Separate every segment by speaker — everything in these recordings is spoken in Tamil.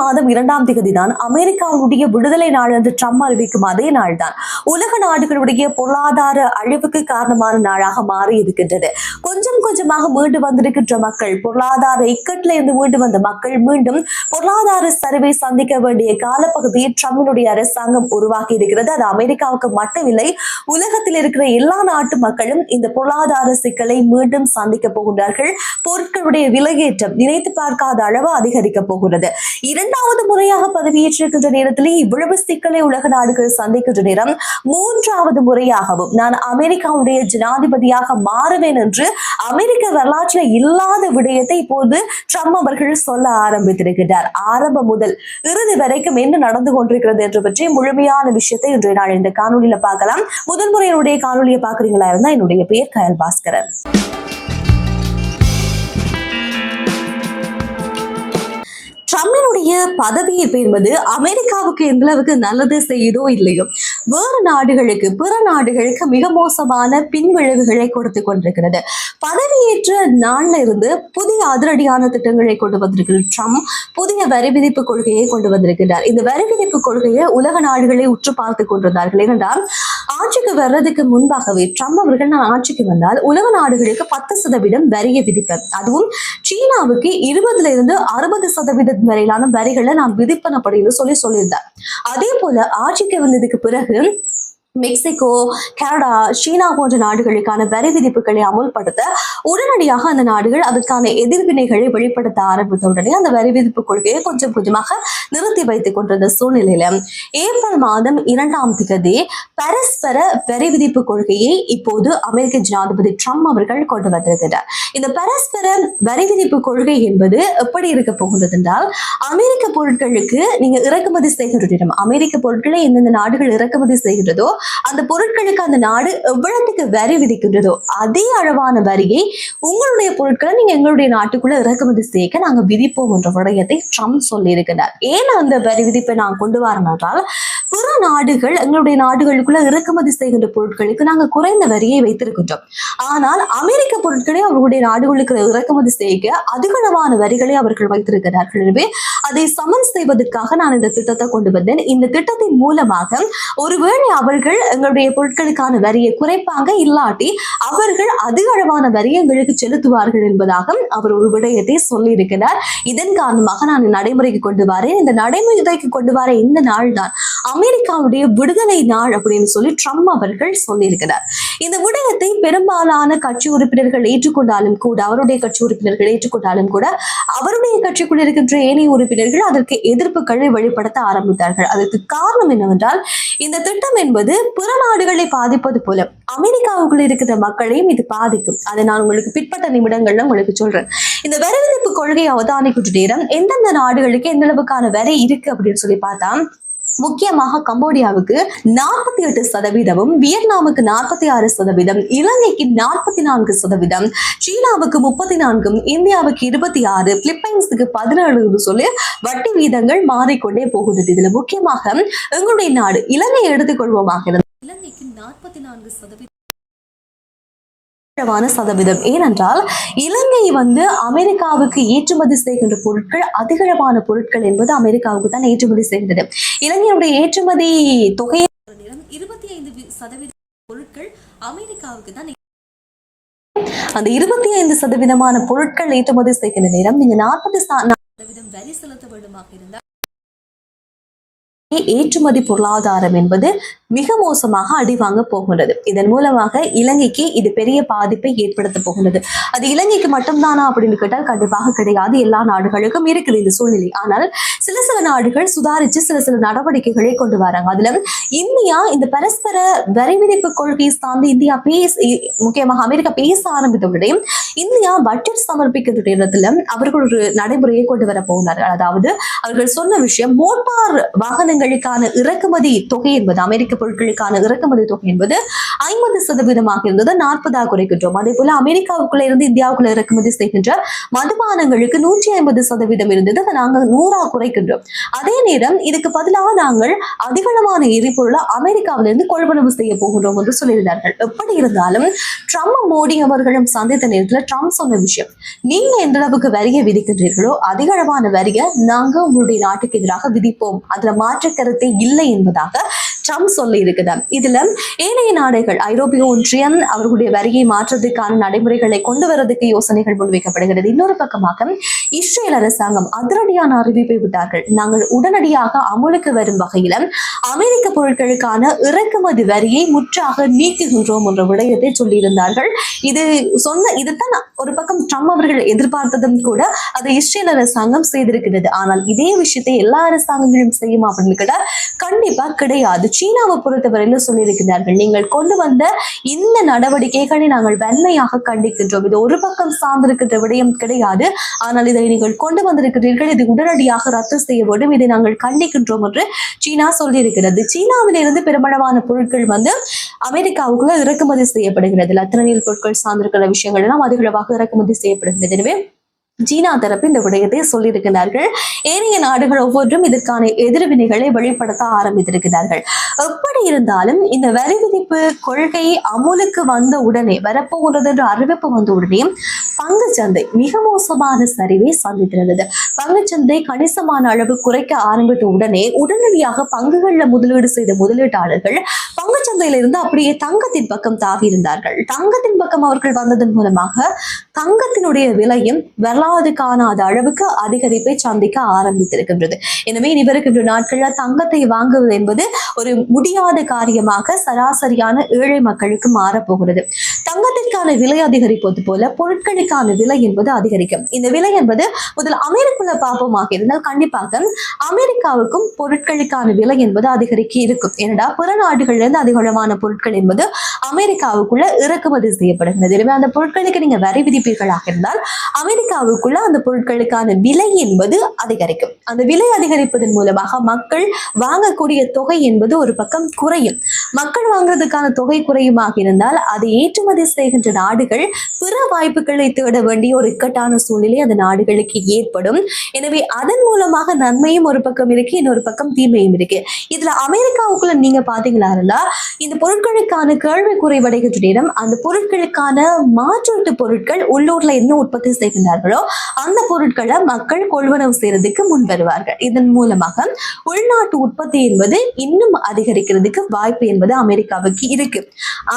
Speaker 1: மாதம் இரண்டாம் தேதி தான் அமெரிக்காவுடைய விடுதலை நாள் என்று ட்ரம்ப் அறிவிக்கும் அதே நாள் தான் உலக நாடுகளுடைய பொருளாதார அழிவுக்கு காரணமான நாளாக மாறி இருக்கின்றது. கொஞ்சம் கொஞ்சமாக மீண்டு வந்திருக்கின்ற மக்கள் பொருளாதார இக்கட்டில இருந்து மீண்டு வந்த மக்கள் மீண்டும் பொருளாதார சரிவை சந்திக்க வேண்டிய காலப்பகுதியை ட்ரம்பினுடைய அரசாங்கம் உருவாக்கி இருக்கிறது. அது அமெரிக்காவுக்கு மட்டுமில்லை உலகத்தில் இருக்கிற எல்லா நாட்டு மக்களும் இந்த பொருளாதார சிக்கலை மீண்டும் சந்திக்க போகின்றார்கள். பொருட்களுடைய விலையேற்றம் நினைத்து பார்க்காத அளவு அதிகரிக்க போகிறது. இரண்டு இரண்டாவது முறையாக பதவியேற்றிருக்கின்ற நேரத்திலே இவ்வளவு சிக்கலை உலக நாடுகள் சந்திக்கின்ற நேரம் மூன்றாவது முறையாகவும் நான் அமெரிக்காவுடைய ஜனாதிபதியாக மாறுவேன் என்று அமெரிக்க வரலாற்றில் இல்லாத விடயத்தை இப்போது ட்ரம்ப் அவர்கள் சொல்ல ஆரம்பித்திருக்கிறார் ஆரம்பம் முதல் இறுதி வரைக்கும் என்ன நடந்து கொண்டிருக்கிறது என்று பற்றி முழுமையான விஷயத்தை இன்றைய நாள் இந்த காணொலியில பார்க்கலாம். முதல் முறை என்னுடைய காணொலியை பாக்குறீங்களா இருந்தா என்னுடைய பெயர் கயல் பாஸ்கரன். தன்னுடைய பதவியை பெறுவது அமெரிக்காவுக்கு எந்த அளவுக்கு நல்லது செய்யுதோ இல்லையோ வேறு நாடுகளுக்கு பிற நாடுகளுக்கு மிக மோசமான பின்விளைவுகளை கொடுத்து கொண்டிருக்கிறது. பதவியேற்ற நாள்ல இருந்து புதிய அதிரடியான திட்டங்களை கொண்டு வந்திருக்கிற ட்ரம்ப் புதிய வரி விதிப்பு கொள்கையை கொண்டு வந்திருக்கிறார் இந்த வரி விதிப்பு கொள்கையை உலக நாடுகளை உற்று பார்த்து கொண்டிருந்தார்கள். ஏனென்றால் ஆட்சிக்கு வர்றதுக்கு முன்பாகவே ட்ரம்ப் அவர்கள் நான் ஆட்சிக்கு வந்தால் உலக நாடுகளுக்கு பத்து சதவீதம் வரியை விதிப்பேன். அதுவும் சீனாவுக்கு இருபதுல இருந்து அறுபது சதவீதம் வரையிலான வரிகளை நான் விதிப்பேன் அப்படின்னு சொல்லி சொல்லியிருந்தேன் அதே போல ஆட்சிக்கு வந்ததுக்கு பிறகு மெக்சிகோ கனடா சீனா போன்ற நாடுகளுக்கான வரி விதிப்புகளை அமுல்படுத்த உடனடியாக அந்த நாடுகள் அதற்கான எதிர்வினைகளை வெளிப்படுத்த ஆரம்பித்த உடனே அந்த வரி விதிப்பு கொள்கையை கொஞ்சம் கொஞ்சமாக நிறுத்தி வைத்துக் கொண்டிருந்த சூழ்நிலையில ஏப்ரல் மாதம் இரண்டாம் திகதி பரஸ்பர வரி விதிப்பு கொள்கையை இப்போது அமெரிக்க ஜனாதிபதி ட்ரம்ப் அவர்கள் கொண்டு வந்திருக்கிறார். இந்த பரஸ்பர வரி விதிப்பு கொள்கை என்பது எப்படி இருக்க போகிறது என்றால் அமெரிக்க பொருட்களுக்கு நீங்க இறக்குமதி செய்கிற அமெரிக்க பொருட்களை எந்தெந்த நாடுகள் இறக்குமதி செய்கிறதோ அந்த பொருட்களுக்கு அந்த நாடு எவ்வளவுக்கு வரி விதிக்கின்றதோ அதே அளவான வரியை உங்களுடைய பொருட்களை நீங்க எங்களுடைய நாட்டுக்குள்ள இறக்குமதி செய்ய நாங்க விதிப்போம் என்ற விடயத்தை ட்ரம்ப் சொல்லி இருக்கிறார் ஏன் அந்த வரி விதிப்பை நான் கொண்டு வரேன் என்றால் பிற நாடுகள் எங்களுடைய நாடுகளுக்குள்ள இறக்குமதி செய்கின்ற பொருட்களுக்கு நாங்கள் குறைந்த வரியை வைத்திருக்கின்றோம். ஆனால் அமெரிக்க பொருட்களை அவர்களுடைய நாடுகளுக்கு இறக்குமதி செய்ய அதிகளவான வரிகளை அவர்கள் வைத்திருக்கிறார்கள். எனவே அதை சமன் செய்வதற்காக நான் இந்த திட்டத்தை கொண்டு வந்தேன். இந்த திட்டத்தின் மூலமாக ஒருவேளை அவர்கள் எங்களுடைய பொருட்களுக்கான வரியை குறைப்பாங்க இல்லாட்டி அவர்கள் அதிக அளவான வரியை எங்களுக்கு செலுத்துவார்கள் என்பதாக அவர் ஒரு விடயத்தை சொல்லியிருக்கிறார். இதன் காரணமாக நான் நடைமுறைக்கு கொண்டு வரேன். இந்த நடைமுறைக்கு கொண்டு வர இந்த நாள் தான் அமெரிக்காவுடைய விடுதலை நாள் அப்படின்னு சொல்லி ட்ரம்ப் அவர்கள் சொல்லியிருக்கிறார். இந்த விடயத்தை பெரும்பாலான கட்சி உறுப்பினர்கள் ஏற்றுக்கொண்டாலும் கூட அவருடைய கட்சி உறுப்பினர்கள் ஏற்றுக்கொண்டாலும் கூட அவருடைய கட்சிக்குள் இருக்கின்ற ஏனைய உறுப்பினர்கள் அதற்கு எதிர்ப்புகளை வெளிப்படுத்த ஆரம்பித்தார்கள். அதற்கு காரணம் என்னவென்றால் இந்த திட்டம் என்பது பிற நாடுகளை பாதிப்பது போல அமெரிக்காவுக்குள் இருக்கிற மக்களையும் இது பாதிக்கும். அதை நான் உங்களுக்கு பிற்பட்ட நிமிடங்கள்ல உங்களுக்கு சொல்றேன். இந்த வரவிருப்பு விதிப்பு கொள்கையை அவதானிக்கின்ற நேரம் எந்தெந்த நாடுகளுக்கு எந்த அளவுக்கான வேற இருக்கு அப்படின்னு சொல்லி பார்த்தா முக்கியமாக கம்போடியாவுக்கு நாற்பத்தி எட்டு சதவீதமும் வியட்நாமுக்கு நாற்பத்தி ஆறு சதவீதம் இலங்கைக்கு நாற்பத்தி நான்கு சதவீதம் சீனாவுக்கு முப்பத்தி நான்கும் இந்தியாவுக்கு இருபத்தி ஆறு பிலிப்பைன்ஸுக்கு பதினேழு சொல்லி வட்டி வீதங்கள் மாறிக்கொண்டே போகிறது இதுல முக்கியமாக எங்களுடைய நாடு இலங்கை எடுத்துக்கொள்வோமாக இலங்கைக்கு நாற்பத்தி நான்கு சதவீதம் குறைவான சதவீதம். ஏனென்றால் இலங்கை வந்து அமெரிக்காவுக்கு ஏற்றுமதி செய்கின்ற பொருட்கள் அதிகளவான பொருட்கள் என்பது அமெரிக்காவுக்கு தான் ஏற்றுமதி செய்கிறது இலங்கையுடைய ஏற்றுமதி தொகை இருபத்தி ஐந்து சதவீத பொருட்கள் அமெரிக்காவுக்கு தான் அந்த இருபத்தி ஐந்து சதவீதமான பொருட்கள் ஏற்றுமதி செய்கின்ற நேரம் நீங்க நாற்பது சதவீதம் வரி செலுத்த வேண்டுமாக இருந்தால் ஏற்றுமதி பொருளாதாரம் என்பது மிக மோசமாக அடிவாங்க போகிறது இதன் மூலமாக இலங்கைக்கு இது பெரிய பாதிப்பை ஏற்படுத்த போகிறது அது இலங்கைக்கு மட்டும்தானா அப்படின்னு கேட்டால் கண்டிப்பாக கிடையாது. எல்லா நாடுகளுக்கும் இருக்குது இந்த சூழ்நிலை. ஆனால் சில சில நாடுகள் சுதாரிச்சு சில சில நடவடிக்கைகளை கொண்டு வராங்க. அதுல இந்தியா இந்த பரஸ்பர வரி விதிப்பு கொள்கையை சார்ந்து இந்தியா பேச முக்கியமாக அமெரிக்கா பேச ஆரம்பித்தவுடனே இந்தியா பட்ஜெட் சமர்ப்பிக்கின்ற இடத்துல அவர்கள் ஒரு நடைமுறையை கொண்டு வர போகிறார்கள் அதாவது அவர்கள் சொன்ன விஷயம் மோட்டார் வாகனங்கள் மாதங்களுக்கான இறக்குமதி தொகை என்பது அமெரிக்க பொருட்களுக்கான இறக்குமதி தொகை என்பது ஐம்பது சதவீதமாக இருந்தது நாற்பதாக குறைக்கின்றோம். அதே போல அமெரிக்காவுக்குள்ள இருந்து இந்தியாவுக்குள்ள இறக்குமதி செய்கின்ற மதுபானங்களுக்கு நூற்றி ஐம்பது சதவீதம் இருந்தது அதை நாங்கள் நூறா குறைக்கின்றோம். அதே நேரம் இதுக்கு பதிலாக நாங்கள் அதிகளவான எரிபொருளை அமெரிக்காவிலிருந்து கொள்வனவு செய்ய போகின்றோம் என்று சொல்லியிருந்தார்கள். எப்படி இருந்தாலும் ட்ரம்ப் மோடி அவர்களும் சந்தித்த நேரத்தில் ட்ரம்ப் சொன்ன விஷயம் நீங்க எந்த அளவுக்கு வரியை விதிக்கின்றீர்களோ அதிக வரியை நாங்கள் உங்களுடைய நாட்டுக்கு எதிராக விதிப்போம். அதுல மாற்று கருத்தே இல்லை என்பதாக ட்ரம்ப் சொல்லி இருக்குது இதுல ஏனைய நாடுகள் ஐரோப்பிய ஒன்றியம் அவர்களுடைய வரியை மாற்றத்துக்கான நடைமுறைகளை கொண்டு வரதுக்கு யோசனைகள் முன்வைக்கப்படுகிறது இன்னொரு பக்கமாக இஸ்ரேல் அரசாங்கம் அதிரடியான அறிவிப்பை விட்டார்கள். நாங்கள் உடனடியாக அமுலுக்கு வரும் வகையில அமெரிக்க பொருட்களுக்கான இறக்குமதி வரியை முற்றாக நீக்குகின்றோம் என்ற விடயத்தை சொல்லியிருந்தார்கள். இது சொன்ன இதுதான் ஒரு பக்கம் ட்ரம்ப் அவர்கள் எதிர்பார்த்ததும் கூட அதை இஸ்ரேல் அரசாங்கம் செய்திருக்கிறது. ஆனால் இதே விஷயத்தை எல்லா அரசாங்கங்களும் செய்யும் அப்படின்னு கூட கண்டிப்பா கிடையாது. சீனாவை பொறுத்தவரையிலும் சொல்லியிருக்கிறார்கள்? நீங்கள் கொண்டு வந்த இந்த நடவடிக்கைகளை நாங்கள் வன்மையாக கண்டிக்கின்றோம். இது ஒரு பக்கம் சார்ந்திருக்கின்ற விடயம் கிடையாது. ஆனால் இதை நீங்கள் கொண்டு வந்திருக்கிறீர்கள். இது உடனடியாக ரத்து செய்ய வேண்டும். இதை நாங்கள் கண்டிக்கின்றோம் என்று சீனா சொல்லியிருக்கிறது. சீனாவிலிருந்து பெருமளவான பொருட்கள் வந்து அமெரிக்காவுக்குள்ள இறக்குமதி செய்யப்படுகிறது. லத்திரனியல் பொருட்கள் சார்ந்திருக்கிற விஷயங்கள் எல்லாம் அதிகளவாக இறக்குமதி செய்யப்படுகிறது எனவே சீனா தரப்பு இந்த விடயத்தை சொல்லியிருக்கிறார்கள். ஏனைய நாடுகள் ஒவ்வொன்றும் இதற்கான எதிர்வினைகளை வெளிப்படுத்த ஆரம்பித்திருக்கிறார்கள். எப்படி இருந்தாலும் இந்த வரி விதிப்பு கொள்கை அமுலுக்கு வந்த உடனே வரப்போகிறது என்ற அறிவிப்பு வந்த உடனே பங்குச்சந்தை மிக மோசமான சரிவை சந்தித்திருந்தது. பங்குச்சந்தை கணிசமான அளவு குறைக்க ஆரம்பித்த உடனே உடனடியாக பங்குகளில் முதலீடு செய்த முதலீட்டாளர்கள் பங்குச்சந்தையில அப்படியே தங்கத்தின் பக்கம் தாவி இருந்தார்கள். தங்கத்தின் பக்கம் அவர்கள் வந்ததன் மூலமாக தங்கத்தினுடைய விலையும் வரலாறு காணாத அளவுக்கு அதிகரிப்பை சந்திக்க ஆரம்பித்திருக்கின்றது. எனவே இனி வருகின்ற நாட்களில் தங்கத்தை வாங்குவது என்பது ஒரு முடியாத காரியமாக சராசரியான ஏழை மக்களுக்கு மாறப்போகிறது. தங்கத்திற்கான விலை அதிகரிப்பது போல பொருட்களுக்கான விலை என்பது அதிகரிக்கும். இந்த விலை என்பது முதல் அமெரிக்குள்ள பாப்பமாக இருந்தால் கண்டிப்பாக அமெரிக்காவுக்கும் பொருட்களுக்கான விலை என்பது அதிகரிக்க இருக்கும். ஏனடா பிற நாடுகள்ல இருந்து அதிகளவான பொருட்கள் என்பது அமெரிக்காவுக்குள்ள இறக்குமதி செய்யப்படுகிறது எனவே அந்த பொருட்களுக்கு நீங்க வரி விதிப்பீர்களாக இருந்தால் அமெரிக்காவுக்கு அமெரிக்காவுக்குள்ள அந்த பொருட்களுக்கான விலை என்பது அதிகரிக்கும். அந்த விலை அதிகரிப்பதன் மூலமாக மக்கள் வாங்கக்கூடிய தொகை என்பது ஒரு பக்கம் குறையும். மக்கள் வாங்குறதுக்கான தொகை குறையுமாக இருந்தால் அதை ஏற்றுமதி செய்கின்ற நாடுகள் பிற வாய்ப்புகளை தேட வேண்டிய ஒரு இக்கட்டான சூழ்நிலை அந்த நாடுகளுக்கு ஏற்படும். எனவே அதன் மூலமாக நன்மையும் ஒரு பக்கம் இருக்கு இன்னொரு பக்கம் தீமையும் இருக்கு. இதுல அமெரிக்காவுக்குள்ள நீங்க பாத்தீங்களா இந்த பொருட்களுக்கான கேள்வி குறைவடைகின்ற நேரம் அந்த பொருட்களுக்கான மாற்றீட்டு பொருட்கள் உள்ளூர்ல என்ன உற்பத்தி செய்கின்றார்களோ அந்த பொருட்களை மக்கள் கொள்வனவு செய்யறதுக்கு முன் வருவார்கள். இதன் மூலமாக உள்நாட்டு உற்பத்தி என்பது இன்னும் அதிகரிக்கிறதுக்கு வாய்ப்பு என்பது அமெரிக்காவுக்கு இருக்கு.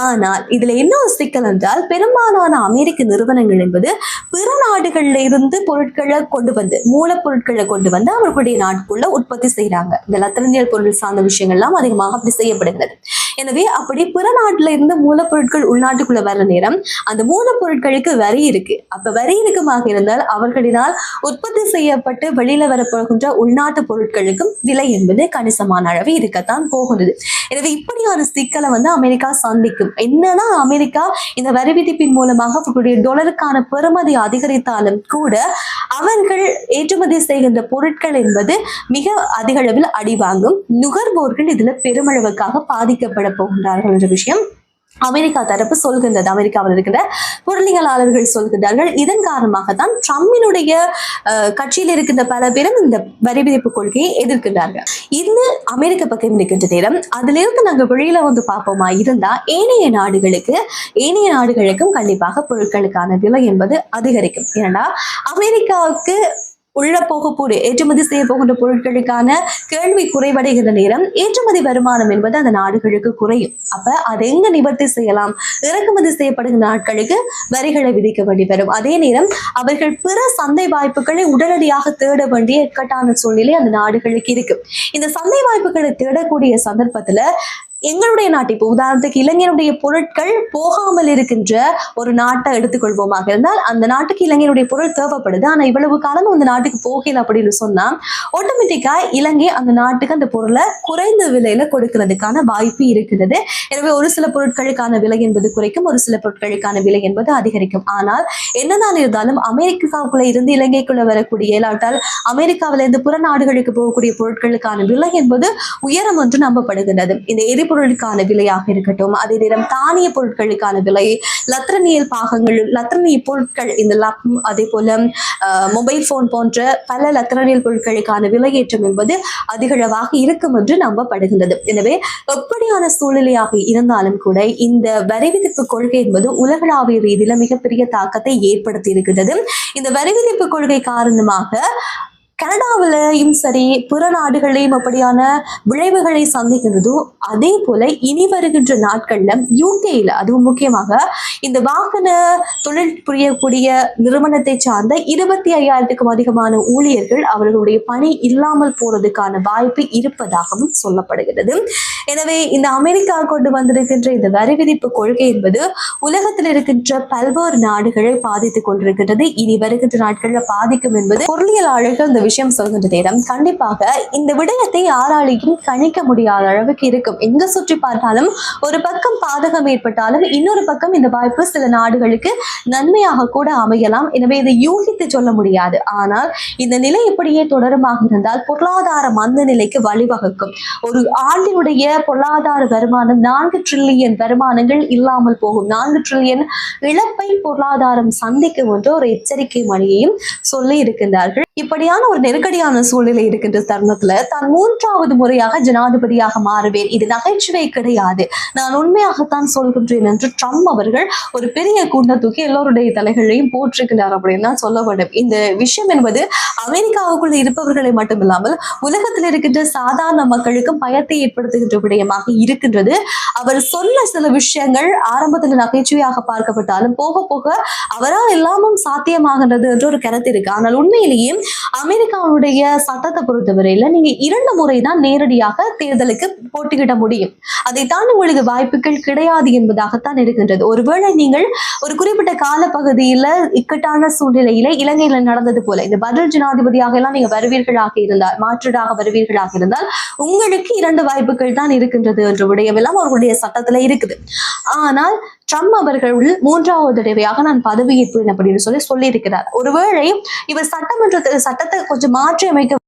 Speaker 1: ஆனால் இதுல என்ன ஒரு சிக்கல் என்றால் பெரும்பாலான அமெரிக்க நிறுவனங்கள் என்பது பிற நாடுகள்ல இருந்து பொருட்களை கொண்டு வந்து மூலப்பொருட்களை கொண்டு வந்து அவர்களுடைய நாட்டுக்குள்ள உற்பத்தி செய்யறாங்க இந்த லத்திரனியல் பொருள் சார்ந்த விஷயங்கள்லாம் அதிகமாக அப்படி செய்யப்படுகிறது. எனவே அப்படி பிற நாட்டுல இருந்து மூலப்பொருட்கள் உள்நாட்டுக்குள்ள வர நேரம் அந்த மூலப்பொருட்களுக்கு வரி இருக்கு. அப்ப வரி இருக்குமாக இருந்தால் அவர்களினால் உற்பத்தி செய்யப்பட்டு வெளியில வரப்போகின்ற உள்நாட்டு பொருட்களுக்கும் விலை என்பது கணிசமான அளவு இருக்கத்தான் போகிறது எனவே இப்படியான சிக்கலை வந்து அமெரிக்கா சந்திக்கும். என்னன்னா அமெரிக்கா இந்த வரி விதிப்பின் மூலமாக அவர்களுடைய டொலருக்கான பெறுமதி அதிகரித்தாலும் கூட அவர்கள் ஏற்றுமதி செய்கின்ற பொருட்கள் என்பது மிக அதிக அளவில் அடிவாங்கும். நுகர்வோர்கள் இதுல பெருமளவுக்காக பாதிக்கப்பட போகின்றார்கள் என்ற விஷயம் அமெரிக்கா தரப்பு சொல்கின்றது. அமெரிக்காவில் இருக்கின்ற பொருளியலாளர்கள் சொல்கிறார்கள் இதன் காரணமாக தான் ட்ரம்பினுடைய கட்சியில் இருக்கின்ற பல பேரும் இந்த வரி விதிப்பு கொள்கையை எதிர்க்கின்றார்கள். இது அமெரிக்க பக்கம் இருக்கின்ற நேரம் அதிலிருந்து நாங்கள் வெளியில வந்து பார்ப்போமா? இருந்தா ஏனைய நாடுகளுக்கு ஏனைய நாடுகளுக்கும் கண்டிப்பாக பொருட்களுக்கான விலை என்பது அதிகரிக்கும். ஏன்னா அமெரிக்காவுக்கு உள்ள போகக்கூடிய ஏற்றுமதி செய்ய போகின்ற பொருட்களுக்கான கேள்வி குறைவடைகிற நேரம் ஏற்றுமதி வருமானம் என்பது அந்த நாடுகளுக்கு குறையும். அப்ப அதை எங்க நிவர்த்தி செய்யலாம்? இறக்குமதி செய்யப்படுகிற நாட்களுக்கு வரிகளை விதிக்க வேண்டி வரும். அதே நேரம் அவர்கள் பிற சந்தை வாய்ப்புகளை உடனடியாக தேட வேண்டிய இக்கட்டான சூழ்நிலை அந்த நாடுகளுக்கு இருக்கு. இந்த சந்தை வாய்ப்புகளை தேடக்கூடிய சந்தர்ப்பத்துல எங்களுடைய நாட்டு இப்போ உதாரணத்துக்கு இளைஞருடைய பொருட்கள் போகாமல் இருக்கின்ற ஒரு நாட்டை எடுத்துக்கொள்வோமாக இருந்தால் அந்த நாட்டுக்கு இளைஞருடைய பொருள் தேவைப்படுது. ஆனா இவ்வளவு காலம் அந்த நாட்டுக்கு போகல அப்படின்னு சொன்னா ஆட்டோமேட்டிக்கா இலங்கை அந்த நாட்டுக்கு அந்த பொருளை குறைந்த விலையில கொடுக்கிறதுக்கான வாய்ப்பு இருக்கிறது. எனவே ஒரு சில பொருட்களுக்கான விலை என்பது குறைக்கும் ஒரு சில பொருட்களுக்கான விலை என்பது அதிகரிக்கும். ஆனால் என்னதான் இருந்தாலும் அமெரிக்காவுக்குள்ள இருந்து இலங்கைக்குள்ள வரக்கூடிய இல்லாட்டால் அமெரிக்காவில இருந்து புற நாடுகளுக்கு போகக்கூடிய பொருட்களுக்கான விலை என்பது உயரம் என்று நம்பப்படுகின்றது. இந்த பொருளுக்கான விலையாக இருக்கட்டும் அதே நேரம் தானிய பொருட்களுக்கான விலை லத்திரனியல் பாகங்கள் லத்திரனியல் பொருட்கள் இந்த லேப் அதே போல மொபைல் போன் போன்ற பல லத்திரனியல் பொருட்களுக்கான விலையேற்றம் என்பது அதிகளவாக இருக்கும் என்று நம்பப்படுகின்றது. எனவே எப்படியான சூழ்நிலையாக இருந்தாலும் கூட இந்த வரி விதிப்பு கொள்கை என்பது உலகளாவிய ரீதியில மிகப்பெரிய தாக்கத்தை ஏற்படுத்தி இருக்கின்றது. இந்த வரி விதிப்பு கொள்கை காரணமாக கனடாவிலையும் சரி பிற நாடுகளையும் அப்படியான விளைவுகளை சந்திக்கிறதோ அதே போல இனி வருகின்ற நாட்கள்ல யூகேல அதுவும் முக்கியமாக இந்த வாகன தொழில் புரியக்கூடிய நிறுவனத்தை சார்ந்த இருபத்தி ஐயாயிரத்துக்கும் அதிகமான ஊழியர்கள் அவர்களுடைய பணி இல்லாமல் போறதுக்கான வாய்ப்பு இருப்பதாகவும் சொல்லப்படுகிறது. எனவே இந்த அமெரிக்கா கொண்டு வந்திருக்கின்ற இந்த வரி விதிப்பு கொள்கை என்பது உலகத்தில் இருக்கின்ற பல்வேறு நாடுகளை பாதித்துக் கொண்டிருக்கின்றது. இனி வருகின்ற நாட்களில் பாதிக்கும் என்பது பொருளியலாளர்கள் இந்த விஷயம் சொல்கின்ற நேரம் கண்டிப்பாக இந்த விடயத்தை யாராலையும் கணிக்க முடியாத அளவுக்கு இருக்கும். எங்க சுற்றி பார்த்தாலும் ஒரு பக்கம் பாதகம் ஏற்பட்டாலும் இன்னொரு பக்கம் இந்த வாய்ப்பு சில நாடுகளுக்கு நன்மையாக கூட அமையலாம். எனவே இதை யூகித்து சொல்ல முடியாது. ஆனால் இந்த நிலை இப்படியே தொடருமாக இருந்தால் பொருளாதார மந்த நிலைக்கு வழிவகுக்கும். ஒரு ஆண்டினுடைய பொருளாதார வருமானம் நான்கு ட்ரில்லியன் வருமானங்கள் இல்லாமல் போகும். நான்கு ட்ரில்லியன் இழப்பை பொருளாதாரம் சந்திக்கும் என்று ஒரு எச்சரிக்கை மணியையும் சொல்லி இருக்கின்றார்கள். இப்படியான ஒரு நெருக்கடியான சூழ்நிலை இருக்கின்ற தருணத்துல தான் மூன்றாவது முறையாக ஜனாதிபதியாக மாறுவேன். இது நகைச்சுவை கிடையாது. நான் உண்மையாகத்தான் சொல்கின்றேன் என்று ட்ரம்ப் அவர்கள் ஒரு பெரிய கூட்டத்துக்கு தூக்கி எல்லோருடைய தலைகளையும் போற்றிருக்கிறார் அப்படின்னு தான் சொல்ல வேண்டும் இந்த விஷயம் என்பது அமெரிக்காவுக்குள்ள இருப்பவர்களை மட்டுமில்லாமல் உலகத்தில் இருக்கின்ற சாதாரண மக்களுக்கும் பயத்தை ஏற்படுத்துகின்ற விடயமாக இருக்கின்றது. அவர் சொன்ன சில விஷயங்கள் ஆரம்பத்தில் நகைச்சுவையாக பார்க்கப்பட்டாலும் போக போக அவரால் எல்லாமும் சாத்தியமாகின்றது என்ற ஒரு கருத்து இருக்கு. ஆனால் உண்மையிலேயே அமெரிக்காவுடைய சட்டத்தை பொறுத்தவரையில நீங்க இரண்டு முறை தான் நேரடியாக தேர்தலுக்கு போட்டியிட முடியும். அதை தாண்டி உங்களுக்கு வாய்ப்புகள் கிடையாது என்பதாகத்தான் இருக்கின்றது. ஒருவேளை நீங்கள் ஒரு குறிப்பிட்ட காலப்பகுதியில இக்கட்டான சூழ்நிலையில இலங்கையில நடந்தது போல இந்த பதில் ஜனாதிபதியாக எல்லாம் நீங்க வருவீர்களாக இருந்தால் மாற்றீடாக வருவீர்களாக இருந்தால் உங்களுக்கு இரண்டு வாய்ப்புகள் தான் இருக்கின்றது என்ற விடயமெல்லாம் அவர்களுடைய சட்டத்துல இருக்குது. ஆனால் ட்ரம்ப் அவர்கள் மூன்றாவது தடவையாக நான் பதவியேற்பேன் அப்படின்னு சொல்லி சொல்லியிருக்கிறார். ஒருவேளை இவர் சட்டமன்ற சட்டத்தை கொஞ்சம் மாற்றி அமைக்க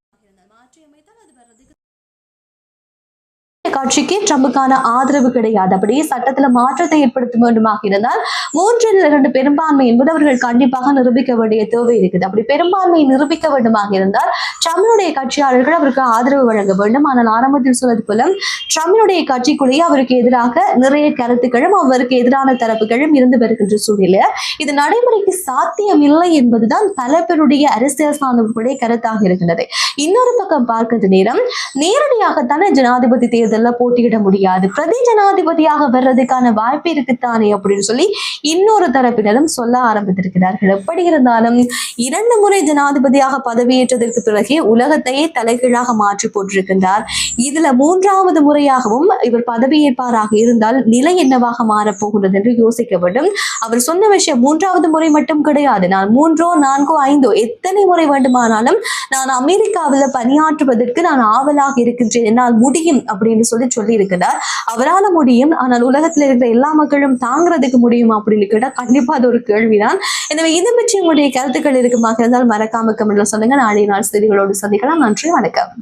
Speaker 1: கட்சிக்கு ட்ரம்புக்கான ஆதரவு கிடையாது. அப்படி சட்டத்துல மாற்றத்தை ஏற்படுத்த வேண்டுமாக இருந்தால் மூன்றில் இரண்டு பெரும்பான்மை என்பது அவர்கள் கண்டிப்பாக நிரூபிக்க வேண்டிய தேவை இருக்குது. அப்படி பெரும்பான்மையை நிரூபிக்க வேண்டுமாக இருந்தால் ட்ரம்பினுடைய கட்சியாளர்கள் அவருக்கு ஆதரவு வழங்க வேண்டும். ஆனால் ஆரம்பத்தில் சொல்வது போல ட்ரம்பினுடைய கட்சிக்குள்ளேயே அவருக்கு எதிராக நிறைய கருத்துக்களும் அவருக்கு எதிரான தரப்புகளும் இருந்து வருகின்ற சூழ்நிலை. இது நடைமுறைக்கு சாத்தியம் இல்லை என்பதுதான் பல பேருடைய அரசியல் சார்ந்தவர்களுடைய கருத்தாக இருக்கின்றது. இன்னொரு பக்கம் பார்க்கின்ற நேரம் நேரடியாகத்தானே ஜனாதிபதி தேர்தல் தேர்தலில் போட்டியிட முடியாது. பிரதி ஜனாதிபதியாக வர்றதுக்கான வாய்ப்பு இருக்குத்தானே அப்படின்னு சொல்லி இன்னொரு தரப்பினரும் சொல்ல ஆரம்பித்திருக்கிறார்கள். எப்படி இருந்தாலும் இரண்டு முறை ஜனாதிபதியாக பதவியேற்றதற்கு பிறகே உலகத்தையே தலைகீழாக மாற்றி போட்டிருக்கின்றார். இதுல மூன்றாவது முறையாகவும் இவர் பதவியேற்பாராக இருந்தால் நிலை என்னவாக மாறப்போகிறது என்று யோசிக்க வேண்டும். அவர் சொன்ன விஷயம் மூன்றாவது முறை மட்டும் கிடையாது. நான் மூன்றோ நான்கோ ஐந்தோ எத்தனை முறை வேண்டுமானாலும் நான் அமெரிக்காவில் பணியாற்றுவதற்கு நான் ஆவலாக இருக்கின்றேன். என்னால் முடியும் அப்படின்னு சொல்லி சொல்லி இருக்கிறார் அவரால் முடியும் ஆனால் உலகத்தில் இருக்கிற எல்லா மக்களும் தாங்கிறதுக்கு முடியுமா அப்படின்னு கேட்டால் கண்டிப்பா அது ஒரு கேள்விதான். எனவே இது பற்றி உங்களுடைய கருத்துக்கள் இருக்குமாக இருந்தால் மறக்காம கமெண்ட்ல சொல்லுங்க. நாளைய நாள் செய்திகளோடு சந்திக்கலாம். நன்றி வணக்கம்.